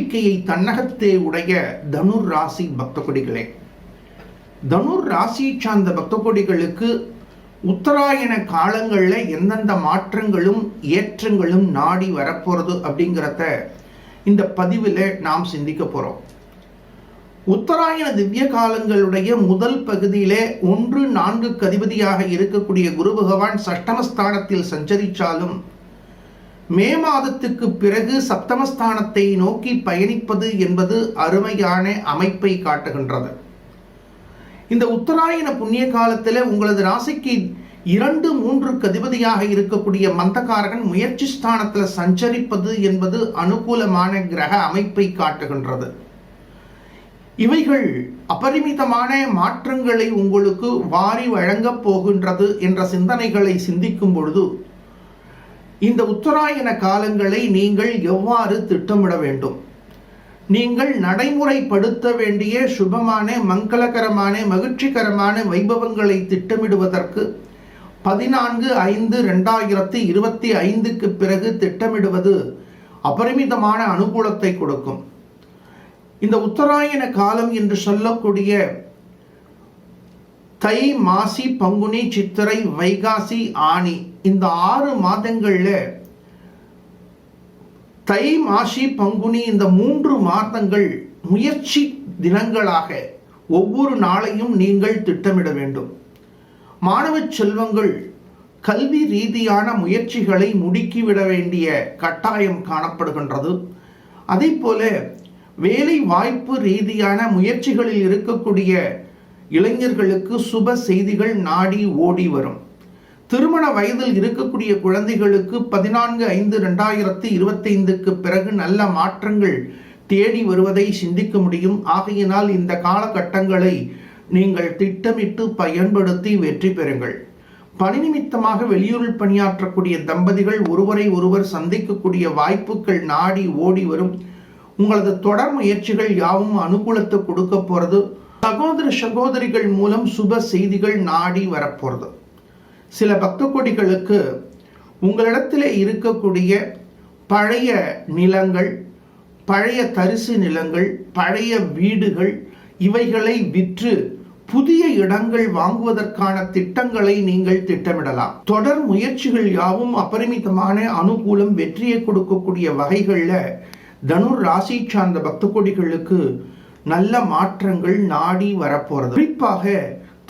தன்னம்பிக்கையை தன்னகத்தே உடைய தனுர் ராசி பக்த கொடிகளே தனுர் ராசியை சார்ந்த பக்த கொடிகளுக்கு உத்தராயண காலங்களில் எந்தெந்த மாற்றங்களும் ஏற்றங்களும் நாடி வரப்போகிறது அப்படிங்கிறத இந்த பதிவில் நாம் சிந்திக்க போகிறோம் உத்தராயண திவ்ய காலங்களுடைய முதல் பகுதியிலே ஒன்று நான்கு கதிபதியாக இருக்கக்கூடிய குரு பகவான் சஷ்டமஸ்தானத்தில் சஞ்சரித்தாலும் மே மாதத்துக்கு பிறகு சப்தமஸ்தானத்தை நோக்கி பயணிப்பது என்பது அருமையான அமைப்பை காட்டுகின்றது. இந்த உத்தராயண புண்ணிய காலத்தில் உங்களது ராசிக்கு இரண்டு மூன்று கதிபதியாக இருக்கக்கூடிய மந்தகாரகன் முயற்சி ஸ்தானத்தில் சஞ்சரிப்பது என்பது அனுகூலமான கிரக அமைப்பை காட்டுகின்றது. இவைகள் அபரிமிதமான மாற்றங்களை உங்களுக்கு வாரி வழங்கப் போகின்றது என்ற சிந்தனைகளை சிந்திக்கும் பொழுது இந்த உத்தராயண காலங்களை நீங்கள் எவ்வாறு திட்டமிட வேண்டும்? நீங்கள் நடைமுறைப்படுத்த வேண்டிய சுபமான மங்களகரமான மகிழ்ச்சிகரமான வைபவங்களை திட்டமிடுவதற்கு பதினான்கு ஐந்து ரெண்டாயிரத்தி இருபத்தி ஐந்துக்கு பிறகு திட்டமிடுவது அபரிமிதமான அனுகூலத்தை கொடுக்கும். இந்த உத்தராயண காலம் என்று சொல்லக்கூடிய தை மாசி பங்குனி சித்திரை வைகாசி ஆணி இந்த ஆறு மாதங்களில் தை மாசி பங்குனி இந்த மூன்று மாதங்கள் முயற்சி தினங்களாக ஒவ்வொரு நாளையும் நீங்கள் திட்டமிட வேண்டும். மாணவ செல்வங்கள் கல்வி ரீதியான முயற்சிகளை முடுக்கிவிட வேண்டிய கட்டாயம் காணப்படுகின்றது. அதே போல வேலை வாய்ப்பு ரீதியான முயற்சிகளில் இருக்கக்கூடிய இளைஞர்களுக்கு சுப செய்திகள் நாடி ஓடி வரும். திருமண வயதில் இருக்கக்கூடிய குழந்தைகளுக்கு பதினான்கு ஐந்து ரெண்டாயிரத்தி இருபத்தைந்துக்கு பிறகு நல்ல மாற்றங்கள் தேடி வருவதை சிந்திக்க முடியும். ஆகையினால் இந்த காலகட்டங்களை நீங்கள் திட்டமிட்டு பயன்படுத்தி வெற்றி பெறுங்கள். பணி நிமித்தமாக வெளியூரில் பணியாற்றக்கூடிய தம்பதிகள் ஒருவரை ஒருவர் சந்திக்கக்கூடிய வாய்ப்புகள் நாடி ஓடி வரும். உங்களது தொடர் முயற்சிகள் யாவும் அனுகூலத்தை கொடுக்க போகிறது சகோதர சகோதரிகள் மூலம் சுப செய்திகள் நாடி வரப்போகிறது சில பக்த கொடிகளுக்கு உங்களிடத்தில் இருக்கக்கூடிய பழைய நிலங்கள் பழைய தரிசு நிலங்கள் பழைய வீடுகள் இவைகளை விற்று புதிய இடங்கள் வாங்குவதற்கான திட்டங்களை நீங்கள் திட்டமிடலாம். தொடர் முயற்சிகள் யாவும் அபரிமிதமான அனுகூலம் வெற்றியை கொடுக்கக்கூடிய வகைகளில் தனுர் ராசி சார்ந்த பக்த கொடிகளுக்கு நல்ல மாற்றங்கள் நாடி வரப்போறது. குறிப்பாக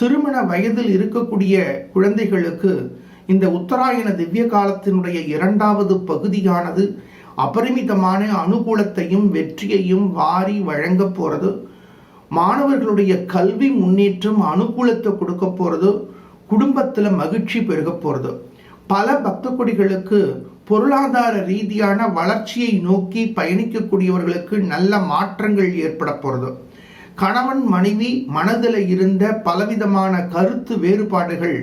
திருமண வயதில் இருக்கக்கூடிய குழந்தைகளுக்கு இந்த உத்தராயண திவ்ய காலத்தினுடைய இரண்டாவது பகுதியானது அபரிமிதமான அனுகூலத்தையும் வெற்றியையும் வாரி வழங்க போகிறது மாணவர்களுடைய கல்வி முன்னேற்றம் அனுகூலத்தை கொடுக்க போகிறது குடும்பத்தில் மகிழ்ச்சி பெருக போகிறது பல பக்த கொடிகளுக்கு பொருளாதார ரீதியான வளர்ச்சியை நோக்கி பயணிக்கக்கூடியவர்களுக்கு நல்ல மாற்றங்கள் ஏற்பட போகிறது கணவன் மனைவி மனதில் இருந்த பலவிதமான கருத்து வேறுபாடுகள்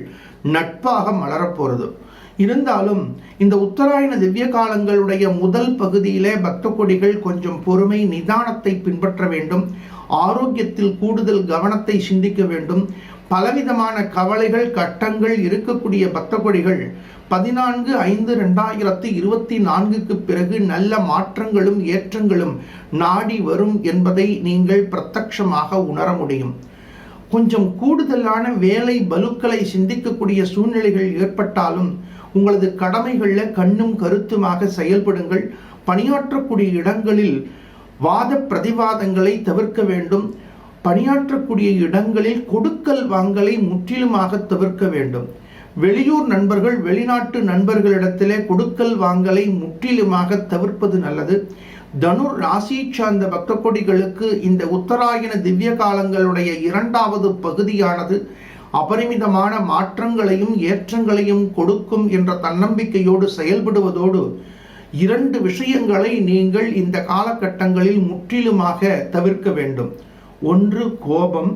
நட்பாக மலரப்போறது இருந்தாலும் இந்த உத்தராயண திவ்ய காலங்களுடைய முதல் பகுதியிலே பக்த கொடிகள் கொஞ்சம் பொறுமை நிதானத்தை பின்பற்ற வேண்டும். ஆரோக்கியத்தில் கூடுதல் கவனத்தை சிந்திக்க வேண்டும். பலவிதமான கவலைகள் கட்டங்கள் இருக்கக்கூடிய பக்த கொடிகள் பதினான்கு ஐந்து ரெண்டாயிரத்தி இருபத்தி நான்குக்கு பிறகு நல்ல மாற்றங்களும் ஏற்றங்களும் நாடி வரும் என்பதை நீங்கள் பிரத்யட்சமாக உணர முடியும். கொஞ்சம் கூடுதலான வேலை பலுக்களை சிந்திக்கக்கூடிய சூழ்நிலைகள் ஏற்பட்டாலும் உங்களது கடமைகளில் கண்ணும் கருத்துமாக செயல்படுங்கள். பணியாற்றக்கூடிய இடங்களில் வாத பிரதிவாதங்களை தவிர்க்க வேண்டும். பணியாற்றக்கூடிய இடங்களில் கொடுக்கல் வாங்கலை முற்றிலுமாக தவிர்க்க வேண்டும். வெளியூர் நண்பர்கள் வெளிநாட்டு நண்பர்களிடத்திலே கொடுக்கல் வாங்கலை முற்றிலுமாக தவிர்ப்பது நல்லது. தனுர் ராசி சார்ந்த பக்த கொடிகளுக்கு இந்த உத்தராயண திவ்ய காலங்களுடைய இரண்டாவது பகுதியானது. அபரிமிதமான மாற்றங்களையும் ஏற்றங்களையும் கொடுக்கும் என்ற தன்னம்பிக்கையோடு செயல்படுவதோடு இரண்டு விஷயங்களை நீங்கள் இந்த காலகட்டங்களில் முற்றிலுமாக தவிர்க்க வேண்டும். ஒன்று கோபம்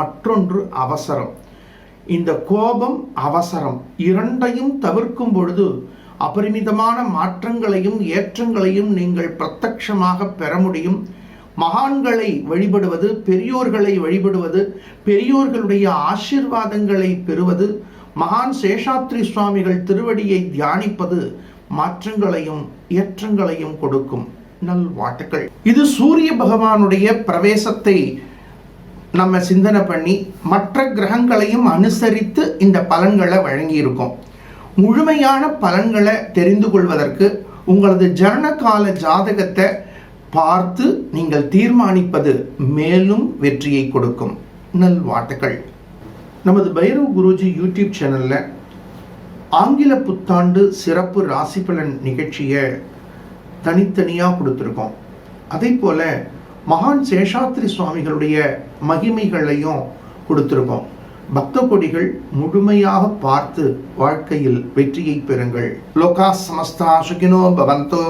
மற்றொன்று அவசரம். இந்த கோபம் அவசரம் இரண்டையும் தவிர்க்கும் பொழுது அபரிமிதமான மாற்றங்களையும் ஏற்றங்களையும் நீங்கள் பிரத்யமாக பெற முடியும். மகான்களை வழிபடுவது பெரியோர்களை வழிபடுவது பெரியோர்களுடைய ஆசிர்வாதங்களை பெறுவது மகான் சேஷாத்ரி சுவாமிகள் திருவடியை தியானிப்பது மாற்றங்களையும் ஏற்றங்களையும் கொடுக்கும். நல்வாழ்த்துக்கள். இது சூரிய பகவானுடைய பிரவேசத்தை நம்ம சிந்தனை பண்ணி மற்ற கிரகங்களையும் அனுசரித்து இந்த பலன்களை வழங்கியிருக்கோம். முழுமையான பலன்களை தெரிந்து கொள்வதற்கு உங்களது ஜனனகால ஜாதகத்தை பார்த்து நீங்கள் தீர்மானிப்பது மேலும் வெற்றியை கொடுக்கும். நல்வாழ்த்துக்கள் நமது பைரவ் குருஜி யூடியூப் சேனலில் ஆங்கில புத்தாண்டு சிறப்பு ராசி பலன் நிகழ்ச்சியை தனித்தனியாக கொடுத்துருக்கோம். அதே போல் மகான் சேஷாத்ரி சுவாமிகளுடைய மகிமைகளையும் கொடுத்துருக்கோம். பக்த கொடிகள் முழுமையாக பார்த்து வாழ்க்கையில் வெற்றியை பெறுங்கள். லோகா சமஸ்தா சுகினோ பவந்தோ.